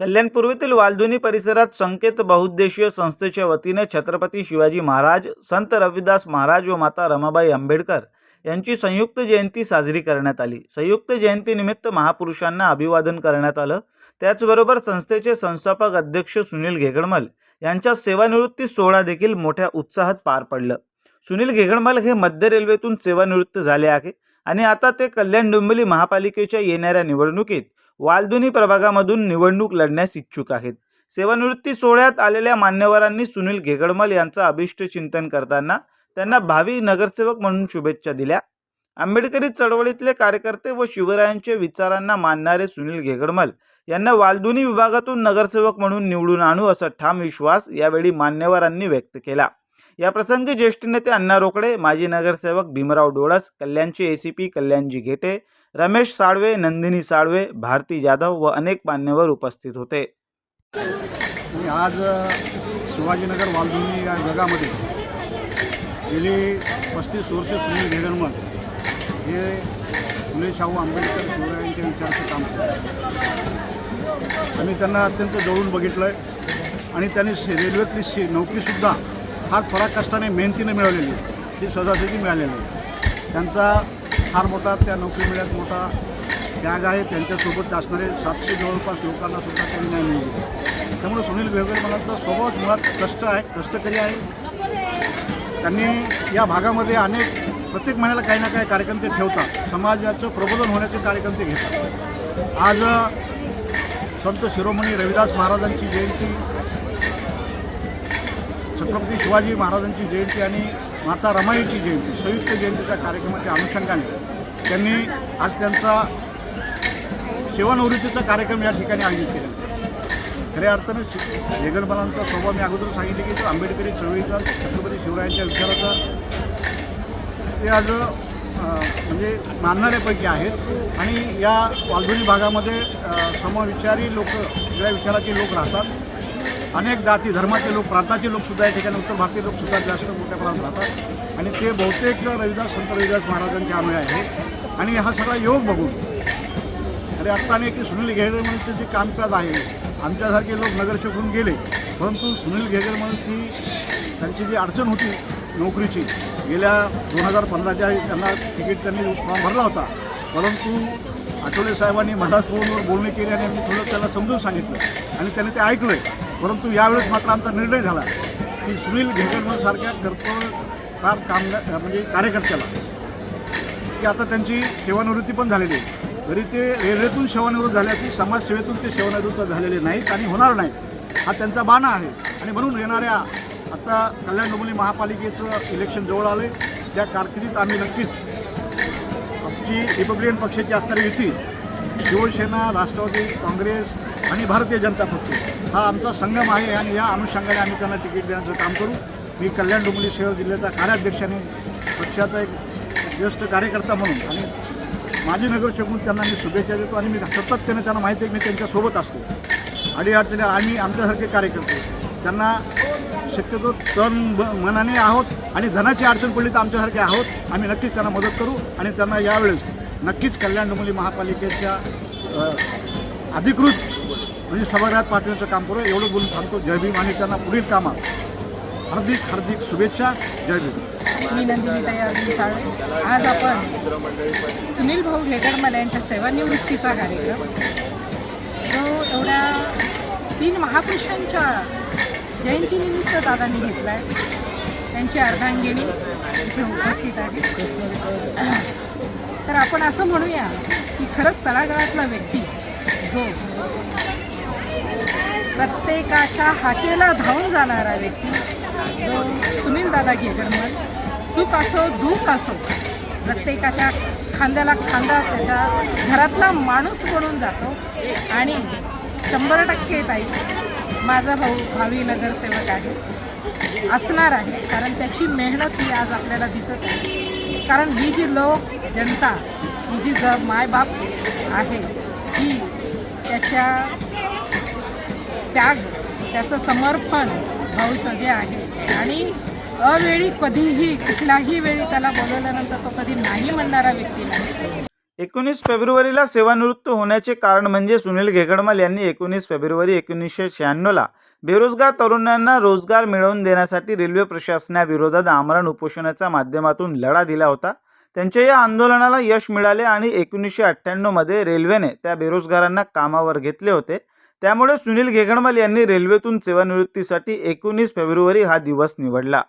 कल्याणपूर्वीतील वालधुनी परिसरात संकेत बहुउद्देशीय संस्थेच्या वतीने छत्रपती शिवाजी महाराज संत रविदास महाराज व माता रमाबाई आंबेडकर यांची संयुक्त जयंती साजरी करण्यात आली. संयुक्त जयंतीनिमित्त महापुरुषांना अभिवादन करण्यात आलं. त्याचबरोबर संस्थेचे संस्थापक अध्यक्ष सुनील घेगडमल यांच्या सेवानिवृत्ती सोहळा देखील मोठ्या उत्साहात पार पडलं. सुनील घेगडमल हे मध्य रेल्वेतून सेवानिवृत्त झाले आहे आणि आता ते कल्याण डोंबिवली महापालिकेच्या येणाऱ्या निवडणुकीत वालदोनी प्रभागामधून निवडणूक लढण्यास इच्छुक आहेत. सेवानिवृत्ती सोहळ्यात आलेल्या मान्यवरांनी सुनील घेगडमल यांचं अभिष्ट चिंतन करताना त्यांना भावी नगरसेवक म्हणून शुभेच्छा दिल्या. आंबेडकरी चळवळीतले कार्यकर्ते व शिवरायांच्या विचारांना मानणारे सुनील घेगडमल यांना वालदुनी विभागातून नगरसेवक म्हणून निवडून आणू असा ठाम विश्वास यावेळी मान्यवरांनी व्यक्त केला. या प्रसंगी ज्येष्ठ नेते अण्णा रोकडे माजी नगरसेवक भीमराव डोळस कल्याणचे एसीपी कल्याणजी घेटे रमेश साळवे नंदिनी साळवे भारती जाधव व अनेक मान्यवर उपस्थित होते. मी आज शिवाजीनगर वालधुनी या जगामध्ये गेली पस्तीस वर्ष सुनील घेगरमल हे फुले शाहू आंबेडकर शिवरायांच्या विचाराचं काम केलं आम्ही त्यांना अत्यंत जवळून बघितलं आहे आणि त्यांनी रेल्वेतली शे नोकरीसुद्धा फार पराकष्टाने मेहनतीने मिळवलेली ती सहजासहजी मिळालेली आहे. त्यांचा फार मोठा त्या नोकरी मिळण्यात मोठा गॅग आहे. त्यांच्यासोबत असणारे सातशे जवळपास लोकांना सुद्धा त्यांनी नाही मिळाली. त्यामुळे सुनील भेगर मनाचा स्वभाव मुळात कष्ट आहे कष्टकरी आहे. त्यांनी या भागामध्ये अनेक प्रत्येक महिन्याला काही ना काही कार्यक्रम ते ठेवतात. समाजाचं प्रबोधन होण्याचे कार्यक्रम ते घेतात. आज संत शिरोमणी रविदास महाराजांची जयंती छत्रपती शिवाजी महाराजांची जयंती आणि माता रमाईची जयंती संयुक्त जयंतीच्या कार्यक्रमाच्या अनुषंगाने त्यांनी आज त्यांचा सेवानिवृत्तीचा कार्यक्रम या ठिकाणी आयोजित केला. खऱ्या अर्थानं शि- स्वभाव मी अगोदर सांगितले की तो आंबेडकरी चळवळीचा छत्रपती शिवरायांच्या विचाराचा ते आज म्हणजे मानणाऱ्यापैकी आहेत. आणि या वालधुरी भागामध्ये समविचारी लोक वेगळ्या विचाराचे लोक राहतात अनेक जाती धर्माचे लोक प्रांताचे लोकसुद्धा या ठिकाणी उत्तर भारतीय लोकसुद्धा जास्त मोठ्या प्रमाणात राहतात. आणि ते बहुतेक रविदास संत रविदास महाराजांचे अनुय आहे. आणि हा सगळा योग बघून अरे आत्ताने की सुनील घेगरमणचं जे कामकाज आहे आमच्यासारखे लोक नगरसेवक होऊन गेले परंतु सुनील घेगरमणची त्यांची जी अडचण होती नोकरीची गेल्या दोन हजार पंधराच्या त्यांना तिकीट त्यांनी फॉर्म भरला होता. परंतु आठवले साहेबांनी मधाच फोनवर बोलणी केली आणि आम्ही थोडं त्याला समजून सांगितलं आणि त्याने ते ऐकलं परंतु यावेळेस मात्र आमचा निर्णय झाला की सुनील घेगरमणसारख्या कर्तव्यकार कामगार म्हणजे कार्यकर्त्याला. की आता त्यांची सेवानिवृत्ती पण झालेली आहे. जरी ते रेल्वेतून सेवानिवृत्त झाल्याची समाजसेवेतून ते सेवानिवृत्त झालेले नाहीत आणि होणार नाहीत हा त्यांचा बाणा आहे. आणि म्हणून येणाऱ्या आता कल्याण डोंबिवली महापालिकेचं इलेक्शन जवळ आले त्या कारकिर्दीत आम्ही नक्कीच आमची रिपब्लिकन पक्षाची असणारी युती शिवसेना राष्ट्रवादी काँग्रेस आणि भारतीय जनता पक्ष. हा आमचा संगम आहे आणि या अनुषंगाने आम्ही त्यांना तिकीट देण्याचं काम करू. मी कल्याण डोंबिवली शहर जिल्ह्याचा कार्याध्यक्षाने पक्षाचा एक ज्येष्ठ कार्यकर्ता म्हणून आणि माजी नगरसेवक म्हणून त्यांना मी शुभेच्छा देतो आणि मी सातत्याने त्यांना माहिती आहे की मी त्यांच्यासोबत असतो. अडीअडचणी आम्ही आमच्यासारखे कार्यकर्ते. त्यांना शक्यतो तन ब- मनाने आहोत आणि धनाची अडचण पडली तर आमच्यासारखे आहोत. आम्ही नक्कीच त्यांना मदत करू आणि त्यांना यावेळेस नक्कीच कल्याण डोंबिवली महापालिकेच्या अधिकृत म्हणजे सभागृहात पाठवण्याचं काम करू एवढं बोलून थांबतो जय भीम आणि त्यांना पुढील कामात हार्दिक हार्दिक शुभेच्छा. जय भीम. मी नंदिनी तयारी साळे आज आपण सुनील भाऊ घेगडमल यांच्या सेवानिवृत्तीचा कार्यक्रम जो एवढ्या तीन महापुरुषांच्या जयंतीनिमित्त दादांनी घेतला आहे त्यांची अर्धांगिनी इथे उपस्थित आहे. तर आपण असं म्हणूया की खरंच तळागाळातला व्यक्ती जो प्रत्येकाच्या हाकेला धावून जाणारा व्यक्ती. जो सुनील दादा घेगरमल सुख असो दुःख असो प्रत्येकाच्या खांद्याला खांदा त्याच्या घरातला माणूस म्हणून जातो. आणि शंभर टक्के ताई माझा भाऊ भावी नगरसेवक आहे असणार आहे कारण त्याची मेहनत ही आज आपल्याला दिसत आहे. कारण ही जी लोक जनता ही जी ज मायबाप आहे ही त्याच्या त्याग त्याचं समर्पण भाऊचं जे आहे. आणि अवेळी कधीही कुठल्याही वेळी त्याला बोलवल्यानंतर तो कधी नाही म्हणणारा व्यक्ती नाही. एकोणीस फेब्रुवारीला सेवानिवृत्त होण्याचे कारण म्हणजे सुनील घेगडमाल यांनी एकोणीस फेब्रुवारी एकोणीसशे शहाण्णवला बेरोजगार तरुणांना रोजगार मिळवून देण्यासाठी रेल्वे प्रशासनाविरोधात आमरण उपोषणाच्या माध्यमातून लढा दिला होता. त्यांच्या या आंदोलनाला यश मिळाले आणि एकोणीसशे अठ्ठ्याण्णवमध्ये रेल्वेने त्या बेरोजगारांना कामावर घेतले होते. त्यामुळे सुनील घेगडमल यांनी रेल्वेतून सेवानिवृत्तीसाठी एकोणीस फेब्रुवारी हा दिवस निवडला.